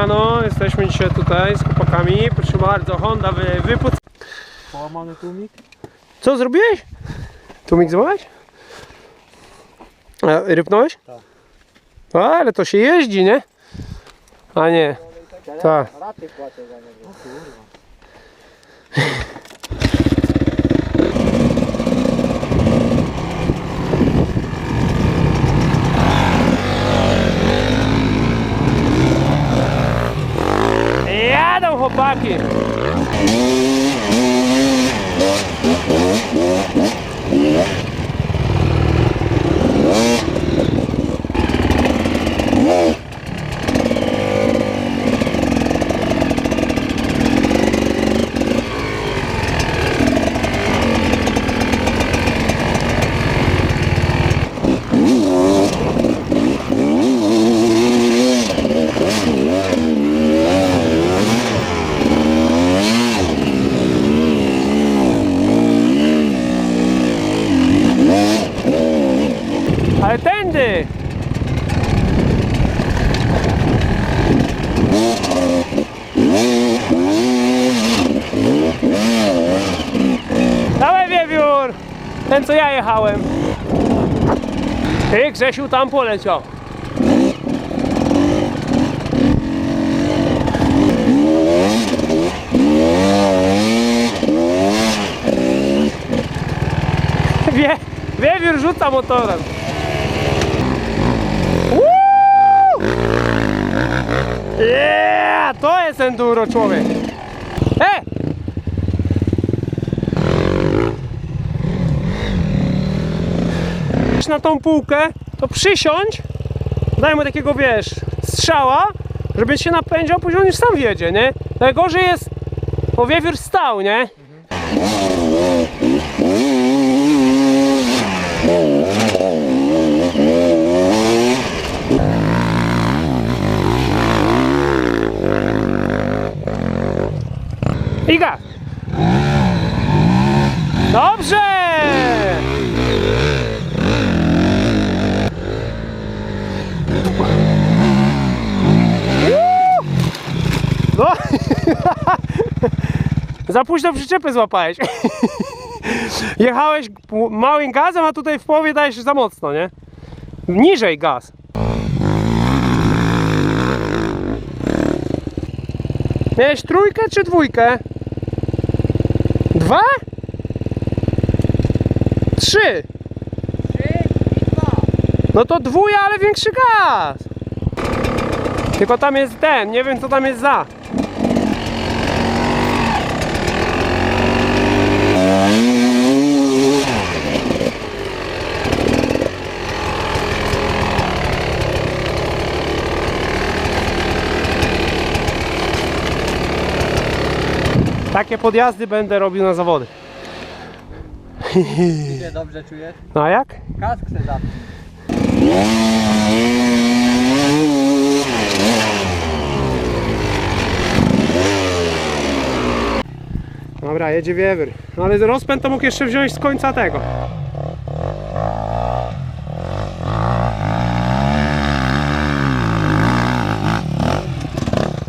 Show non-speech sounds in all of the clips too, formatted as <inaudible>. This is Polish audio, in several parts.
Siemano, jesteśmy dzisiaj tutaj z chłopakami. Proszę bardzo, Honda wy, wyput. Połamany tłumik? Co zrobiłeś? Tłumik złamałeś? A, rypnąłeś? Tak. A, ale to się jeździ, nie? A nie. Tak. Raty płacę za niego. O kurwa. Jadą chłopaki! Ale tędy! Dawaj wiewiór! Ten co ja jechałem. Ty Grzesiu tam poleciał. Wie, wiewiór rzuca motorem. Jest enduro człowiek. E! Na tą półkę, to przysiądź, daj mu takiego, wiesz, strzała, żeby się napędził, a później on już sam wiedzie, nie? Najgorzej jest, bo wiewiór stał, nie? I. Dobrze! No. <laughs> Za późno przyczepy złapałeś. <laughs> Jechałeś małym gazem, a tutaj w połowie dajesz za mocno, nie? Niżej gaz. Miałeś trójkę czy dwójkę? Dwa? Trzy. No to dwuja, ale większy gaz. Tylko tam jest ten, nie wiem co tam jest za. Podjazdy będę robił na zawody. Się dobrze czujesz? No a jak? Kask se zapnij. Dobra, jedzie wiewyr. No ale rozpęd to mógł jeszcze wziąć z końca tego.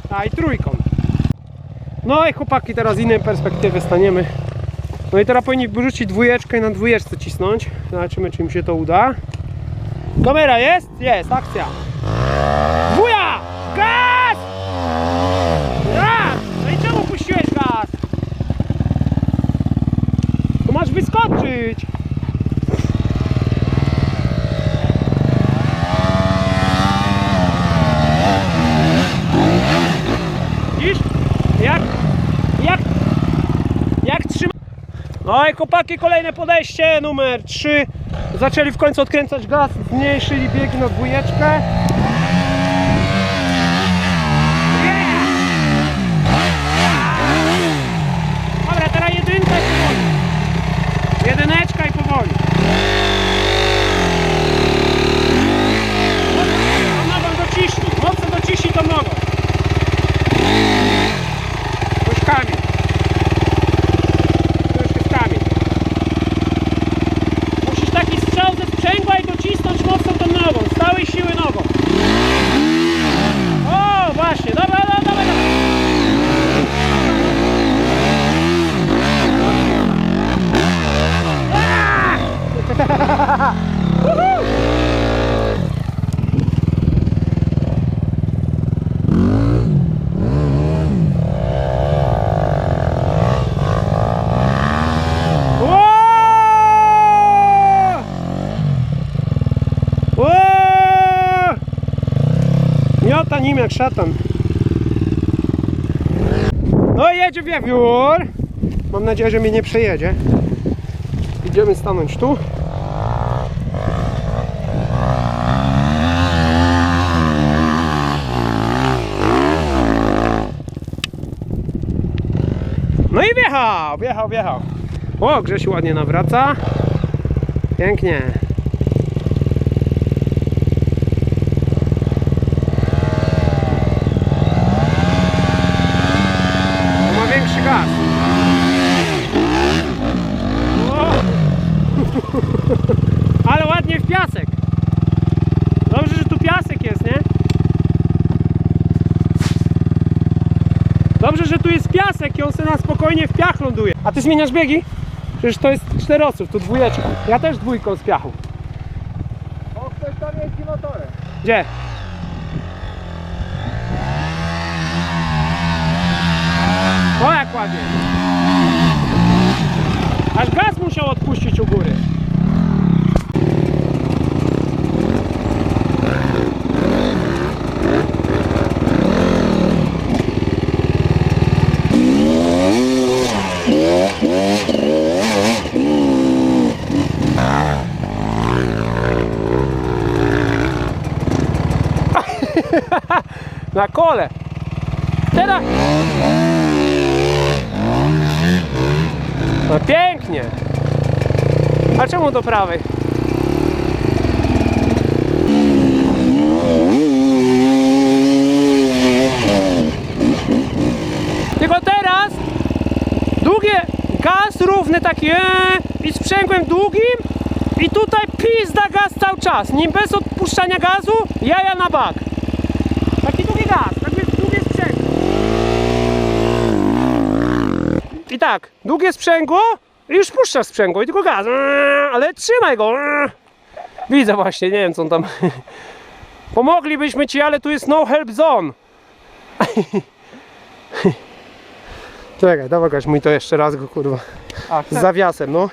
A i trójką. No i chłopaki, teraz z innej perspektywy staniemy. No i teraz powinni wyrzucić dwójeczkę i na dwójeczce cisnąć. Zobaczymy, czy im się to uda. Kamera jest? Jest, akcja. Dwuja! Gaz! Raz! No i czemu puściłeś gaz? To masz wyskoczyć! Widzisz? Jak? Jak? Jak trzyma? No i chłopaki, kolejne podejście, numer 3. Zaczęli w końcu odkręcać gaz, zmniejszyli biegi na dwójeczkę. Dobra, teraz jedynka i powoli. Jedyneczka i powoli. Nogą dociśnij, mocno dociśnij tą nogą. Miota nim jak szatan. No jedzie wiewiór. Mam nadzieję, że mnie nie przejedzie. Idziemy stanąć tu. Wjechał, wjechał, wjechał. O, Grzesiu ładnie nawraca. Pięknie. To ma większy gaz. O! Ale ładnie w piasek. Dobrze, że tu piasek jest, nie? Dobrze, że tu jest piasek i on sobie na spokojnie w piach ląduje. A ty zmieniasz biegi? Przecież to jest czterosów, tu dwójeczka. Ja też dwójką z piachu. O, ktoś tam jeździ motorem. Gdzie? O jak ładnie. Aż gaz musiał odpuścić u góry. Na kole. Teraz. No pięknie. A czemu do prawej? Tylko teraz długie gaz równy taki ee, i sprzęgłem długim i tutaj pizda gaz cały czas. Nim bez odpuszczania gazu, jaja na bak. Taki długi gaz, jakby długie sprzęgło. I tak, długie sprzęgło i już puszczasz sprzęgło i tylko gaz. Ale trzymaj go. Widzę właśnie, nie wiem co on tam. <laughs> Pomoglibyśmy ci, ale tu jest no help zone. <laughs> Czekaj, dawaj mój to jeszcze raz go kurwa. Z zawiasem, no.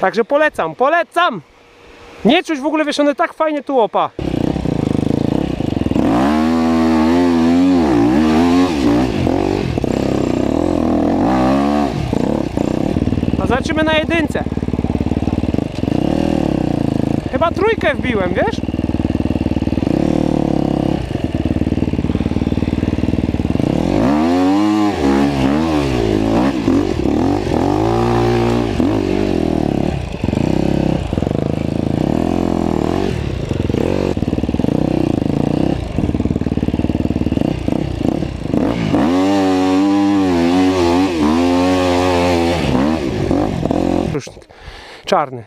Także polecam, polecam! Nie czuć w ogóle, wiesz, one tak fajnie tu opa. A zobaczymy na jedynce. Chyba trójkę wbiłem, wiesz? Czarny.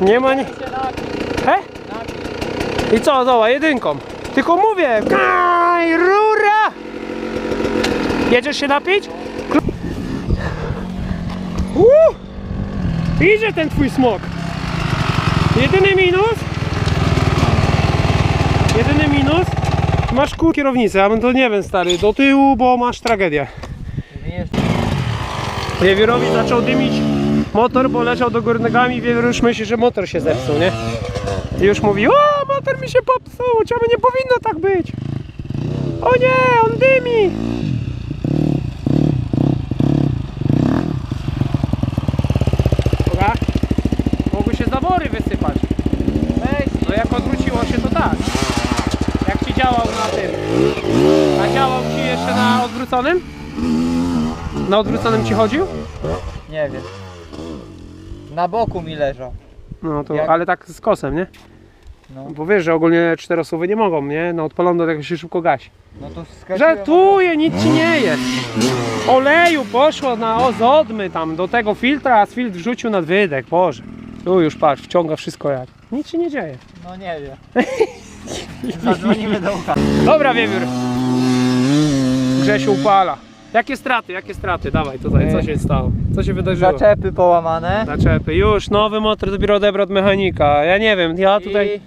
<laughs> nie ma nie... He? I co, zobacz, jedynką. Tylko mówię, kaj, rura! Jedziesz się napić? Uuu! Idzie ten twój smok. Jedyny minus. Jedyny minus. Masz kół kierownicę, a to nie wiem stary, do tyłu, bo masz tragedię. Wiewiórowi zaczął dymić motor, bo leciał do góry nogami wiewiór już myśli, że motor się zepsuł, nie? I już mówi, o motor mi się popsuł, czemu nie powinno tak być? O nie, on dymi! Mogły się zawory wysypać. No jak odwróciło się to tak. Jak ci działał na tym? A działał ci jeszcze na odwróconym? Na odwróconym ci chodził? nie wiem. Na boku mi leżał. No to, Jak- ale tak z kosem, nie? No, Bo wiesz, że ogólnie czterosowy nie mogą, nie? Na odpalono tak się szybko gasi. no to skaczyłem. Żartuję, nic ci nie jest. Oleju poszło na ozodmy tam do tego filtra, a z filtr wrzucił nad wydech, Boże. Tu już patrz, wciąga wszystko jak. Nic się nie dzieje. No nie wiem. <laughs> Zadzwonimy do ucha. Dobra, wiewiór. Grzesiu upala. Jakie straty, jakie straty? Dawaj tutaj, co się stało? Co się wydarzyło? Zaczepy połamane. Zaczepy. Już, nowy motor dopiero odebrał od mechanika. Ja nie wiem, ja tutaj... I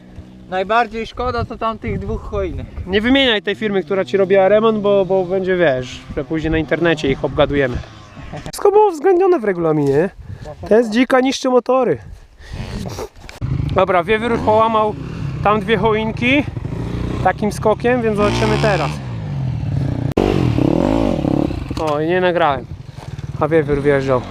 najbardziej szkoda to tamtych dwóch choinek. Nie wymieniaj tej firmy, która ci robiła remont, bo, bo będzie, wiesz, że później na internecie ich obgadujemy. Wszystko było uwzględnione w regulaminie. To jest dzika, niszczy motory. Dobra, wiewiór połamał tam dwie choinki takim skokiem, więc zobaczymy teraz. O, i nie nagrałem. A wiewiór wjeżdżał.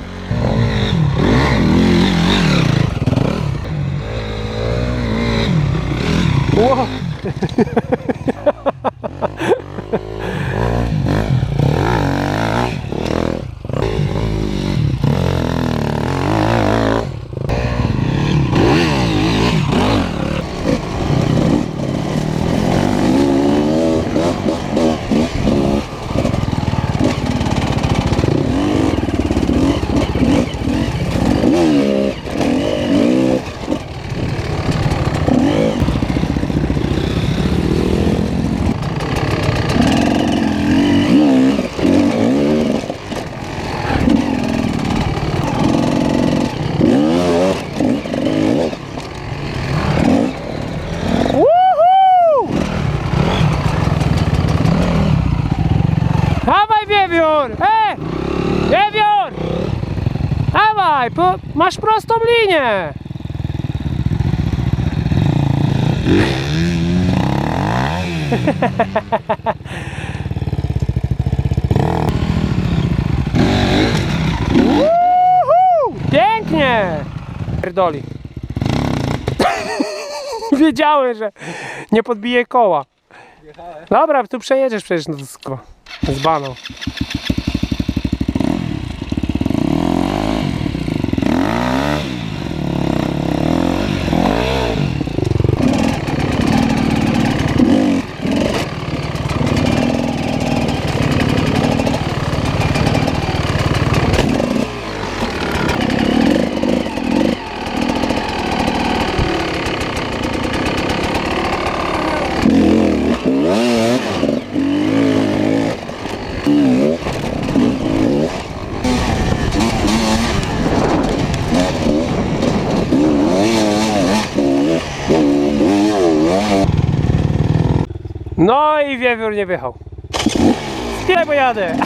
Ło! <laughs> Woohoo! Dawaj wiewiór! E! Wiewiór! Dawaj, po, masz prostą linię! Pięknie! Pierdoli. <laughs> Wiedziałem, że nie podbije koła. Dobra, tu przejedziesz przecież no, z, z baną. No i wiewiór nie wjechał. Tyle pojadę.